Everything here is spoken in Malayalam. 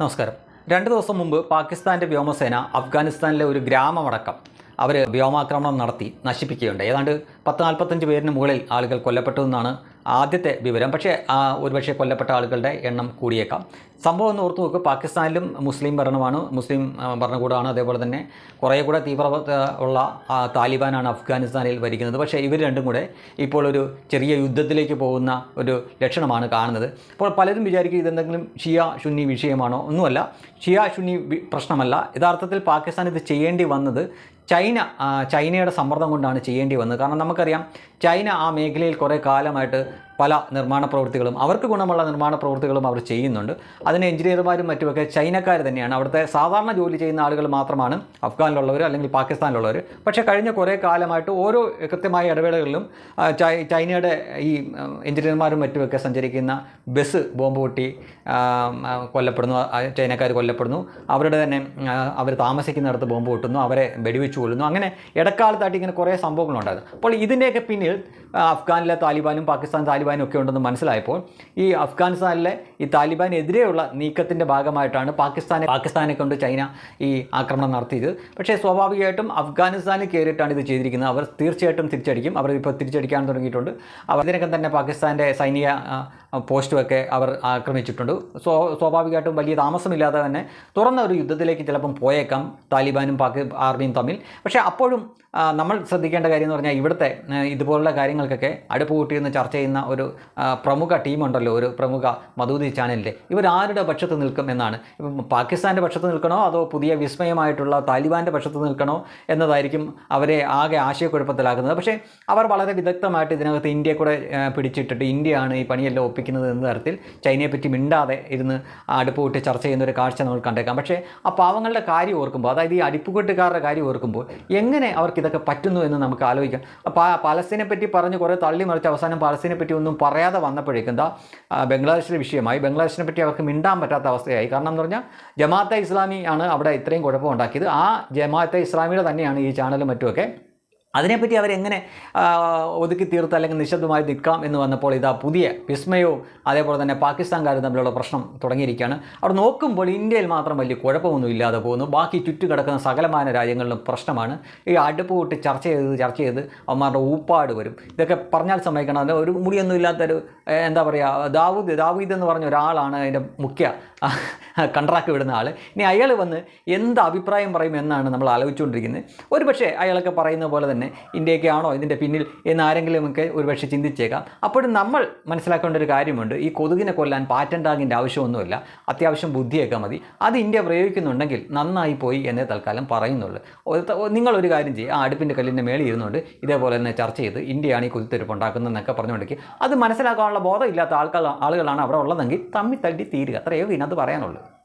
നമസ്കാരം. രണ്ട് ദിവസം മുമ്പ് പാകിസ്ഥാന്റെ വ്യോമസേന അഫ്ഗാനിസ്ഥാനിലെ ഒരു ഗ്രാമമടക്കം അവർ വ്യോമാക്രമണം നടത്തി നശിപ്പിക്കുകയുണ്ട് ഏതാണ്ട് പത്ത് നാൽപ്പത്തഞ്ച് പേരിന് മുകളിൽ ആളുകൾ കൊല്ലപ്പെട്ടു എന്നാണ് ആദ്യത്തെ വിവരം. പക്ഷേ ആ, ഒരുപക്ഷെ കൊല്ലപ്പെട്ട ആളുകളുടെ എണ്ണം കൂടിയേക്കാം. സംഭവം ഒന്ന് ഓർത്ത് നോക്കുക പാകിസ്ഥാനിലും മുസ്ലിം ഭരണമാണ്. മുസ്ലിം ഭരണകൂടമാണ് അതേപോലെ തന്നെ കുറേ കൂടെ തീവ്രത ഉള്ള താലിബാനാണ് അഫ്ഗാനിസ്ഥാനിൽ ഭരിക്കുന്നത്. പക്ഷേ ഇവർ രണ്ടും കൂടെ ഇപ്പോൾ ഒരു ചെറിയ യുദ്ധത്തിലേക്ക് പോകുന്ന ഒരു ലക്ഷണമാണ് കാണുന്നത്. അപ്പോൾ പലരും വിചാരിക്കും ഇതെന്തെങ്കിലും ഷിയ ഷുന്നി വിഷയമാണോ? ഒന്നുമല്ല. ഷിയ ഷുന്നി പ്രശ്നമല്ല. യഥാർത്ഥത്തിൽ പാകിസ്ഥാൻ ഇത് ചെയ്യേണ്ടി വന്നത് ചൈന ചൈനയുടെ സമ്മർദ്ദം കൊണ്ടാണ് ചെയ്യേണ്ടി വന്നത്. കാരണം നമുക്കറിയാം ചൈന ആ മേഖലയിൽ കുറേ കാലമായിട്ട് പല നിർമ്മാണ പ്രവൃത്തികളും അവർക്ക് ഗുണമുള്ള നിർമ്മാണ പ്രവൃത്തികളും അവർ ചെയ്യുന്നുണ്ട്. അതിന് എഞ്ചിനീയർമാരും മറ്റുമൊക്കെ ചൈനക്കാർ തന്നെയാണ്. അവിടുത്തെ സാധാരണ ജോലി ചെയ്യുന്ന ആളുകൾ മാത്രമാണ് അഫ്ഗാനിലുള്ളവർ അല്ലെങ്കിൽ പാകിസ്ഥാനിലുള്ളവർ പക്ഷേ കഴിഞ്ഞ കുറേ കാലമായിട്ട് ഓരോ കൃത്യമായ ഇടവേളകളിലും ചൈനയുടെ ഈ എഞ്ചിനീയർമാരും മറ്റുമൊക്കെ സഞ്ചരിക്കുന്ന ബസ് ബോംബ് പൊട്ടി കൊല്ലപ്പെടുന്നു ചൈനക്കാർ കൊല്ലപ്പെടുന്നു. അവരുടെ തന്നെ അവർ താമസിക്കുന്നിടത്ത് ബോംബ് പൊട്ടുന്നു അവരെ വെടിവെച്ച് കൊല്ലുന്നു. അങ്ങനെ ഇടക്കാലത്തായിട്ട് ഇങ്ങനെ കുറേ സംഭവങ്ങളുണ്ടായിരുന്നു. അപ്പോൾ ഇതിന്റെയൊക്കെ പിന്നിൽ അഫ്ഗാനിലെ താലിബാനും പാകിസ്ഥാൻ താലിബാനും ഒക്കെ ഉണ്ടെന്ന് മനസ്സിലായപ്പോൾ ഈ അഫ്ഗാനിസ്ഥാനിലെ ഈ താലിബാനെതിരെയുള്ള നീക്കത്തിന്റെ ഭാഗമായിട്ടാണ് പാകിസ്ഥാനെ പാകിസ്ഥാനെ കൊണ്ട് ചൈന ഈ ആക്രമണം നടത്തിയത്. പക്ഷേ സ്വാഭാവികമായിട്ടും അഫ്ഗാനിസ്ഥാനിൽ കയറിയിട്ടാണ് ഇത് ചെയ്തിരിക്കുന്നത്. അവർ തീർച്ചയായിട്ടും തിരിച്ചടിക്കും. അവർ ഇപ്പോൾ തിരിച്ചടിക്കാൻ തുടങ്ങിയിട്ടുണ്ട്. അവർ ഇതിനകം തന്നെ പാകിസ്ഥാന്റെ സൈനിക പോസ്റ്റുമൊക്കെ അവർ ആക്രമിച്ചിട്ടുണ്ട്. സ്വ സ്വാഭാവികമായിട്ടും വലിയ താമസമില്ലാതെ തന്നെ തുറന്ന ഒരു യുദ്ധത്തിലേക്ക് ചിലപ്പം പോയേക്കാം താലിബാനും പാകി ആർമിയും തമ്മിൽ. പക്ഷേ അപ്പോഴും നമ്മൾ ശ്രദ്ധിക്കേണ്ട കാര്യം എന്ന് പറഞ്ഞാൽ ഇവിടുത്തെ ഇതുപോലുള്ള കാര്യങ്ങൾക്കൊക്കെ അടുപ്പ് കൂട്ടിയിരുന്ന് ചർച്ച ചെയ്യുന്ന ആ, പ്രമുഖ ടീമുണ്ടല്ലോ ഒരു പ്രമുഖ മധുദി ചാനലിന്റെ. ഇവരാരുടെ പക്ഷത്ത് നിൽക്കും എന്നാണ്. ഇപ്പം പാകിസ്ഥാന്റെ പക്ഷത്ത് നിൽക്കണോ അതോ പുതിയ വിസ്മയമായിട്ടുള്ള താലിബാന്റെ പക്ഷത്ത് നിൽക്കണോ എന്നതായിരിക്കും അവരെ ആകെ ആശയക്കുഴപ്പത്തിലാക്കുന്നത്. പക്ഷേ അവർ വളരെ വിദഗ്ധമായിട്ട് ഇതിനകത്ത് ഇന്ത്യയെ കൂടെ പിടിച്ചിട്ടിട്ട് ഇന്ത്യയാണ് ഈ പണിയെല്ലാം ഒപ്പിക്കുന്നത് എന്ന തരത്തിൽ ചൈനയെ പറ്റി മിണ്ടാതെ ഇരുന്ന് അടുപ്പ് കൂട്ടി ചർച്ച ചെയ്യുന്ന ഒരു കാഴ്ച നമ്മൾ കണ്ടേക്കാം. പക്ഷേ ആ പാവങ്ങളുടെ കാര്യം ഓർക്കുമ്പോൾ അതായത് ഈ അടിപ്പുകെട്ടുകാരുടെ കാര്യം ഓർക്കുമ്പോൾ എങ്ങനെ അവർക്ക് ഇതൊക്കെ പറ്റുന്നു എന്ന് നമുക്ക് ആലോചിക്കാം. പാലസ്തീനെ പറ്റി പറഞ്ഞ് കുറേ തള്ളി മറിച്ച് അവസാനം പാലസ്തീനെ പറ്റി പറയാതെ വന്നപ്പോഴേക്കും എന്താ ബംഗ്ലാദേശിലെ വിഷയമായി. ബംഗ്ലാദേശിനെ പറ്റി അവർക്ക് മിണ്ടാൻ പറ്റാത്ത അവസ്ഥയായി. കാരണം എന്ന് പറഞ്ഞാൽ ജമാഅത്തെ ഇസ്ലാമി ആണ് അവിടെ ഇത്രയും കുഴപ്പമുണ്ടാക്കിയത് ആ ജമാഅത്തെ ഇസ്ലാമിയുടെ തന്നെയാണ് ഈ ചാനലും മറ്റുമൊക്കെ അതിനെപ്പറ്റി അവരെങ്ങനെ ഒതുക്കി തീർത്ത് അല്ലെങ്കിൽ നിശബ്ദമായി നിൽക്കാം എന്ന് വന്നപ്പോൾ ഇതാ പുതിയ വിസ്മയവും അതേപോലെ തന്നെ പാകിസ്ഥാൻകാരും തമ്മിലുള്ള പ്രശ്നം തുടങ്ങിയിരിക്കുകയാണ്. അവിടെ നോക്കുമ്പോൾ ഇന്ത്യയിൽ മാത്രം വലിയ കുഴപ്പമൊന്നും ഇല്ലാതെ പോകുന്നു. ബാക്കി ചുറ്റുകിടക്കുന്ന സകലമാന രാജ്യങ്ങളിലും പ്രശ്നമാണ്. ഈ അടുപ്പ് കൂട്ടി ചർച്ച ചെയ്ത് ചർച്ച ചെയ്ത് അവന്മാരുടെ ഊപ്പാട് വരും. ഇതൊക്കെ പറഞ്ഞാൽ സമ്മതിക്കണം. ഒരു മുടിയൊന്നും ഇല്ലാത്തൊരു എന്താ പറയുക ദാവൂദ് ദാവൂദ് എന്ന് പറഞ്ഞ ഒരാളാണ് അതിന്റെ മുഖ്യ കൺട്രാക്ട് വിടുന്ന ആൾ ഇനി അയാൾ വന്ന് എന്ത് അഭിപ്രായം പറയും എന്നാണ് നമ്മൾ ആലോചിച്ചുകൊണ്ടിരിക്കുന്നത്. ഒരു പക്ഷേ അയാളൊക്കെ പറയുന്ന പോലെ തന്നെ ഇന്ത്യക്കാണോ ഇതിന്റെ പിന്നിൽ എന്ന് ആരെങ്കിലുമൊക്കെ ഒരുപക്ഷെ ചിന്തിച്ചേക്കാം. അപ്പോഴും നമ്മൾ മനസ്സിലാക്കേണ്ട ഒരു കാര്യമുണ്ട്. ഈ കൊതുകിനെ കൊല്ലാൻ പാറ്റന്റ് ആകിന്റെ ആവശ്യമൊന്നുമില്ല. അത്യാവശ്യം ബുദ്ധിയൊക്കെ മതി. അത് ഇന്ത്യ പ്രയോഗിക്കുന്നുണ്ടെങ്കിൽ നന്നായി പോയി എന്നേ തൽക്കാലം പറയുന്നുള്ളൂ. ഒരു- നിങ്ങളൊരു കാര്യം ചെയ്യുക ആ അടുപ്പിന്റെ കല്ലിന്റെ മേളിൽ ഇരുന്നുകൊണ്ട് ഇതേപോലെ തന്നെ ചർച്ച ചെയ്ത് ഇന്ത്യയാണ് ഈ കുതിത്തെരുപ്പ് ഉണ്ടാക്കുന്നതെന്നൊക്കെ പറഞ്ഞുകൊണ്ടിരിക്കുക. അത് മനസ്സിലാക്കാനുള്ള ബോധമില്ലാത്ത ആൾക്കാർ ആളുകളാണ് അവിടെ ഉള്ളതെങ്കിൽ തമ്മി തട്ടി തീരുക. അത്രയോ ഇതിനകത്ത് പറയാനുള്ളൂ.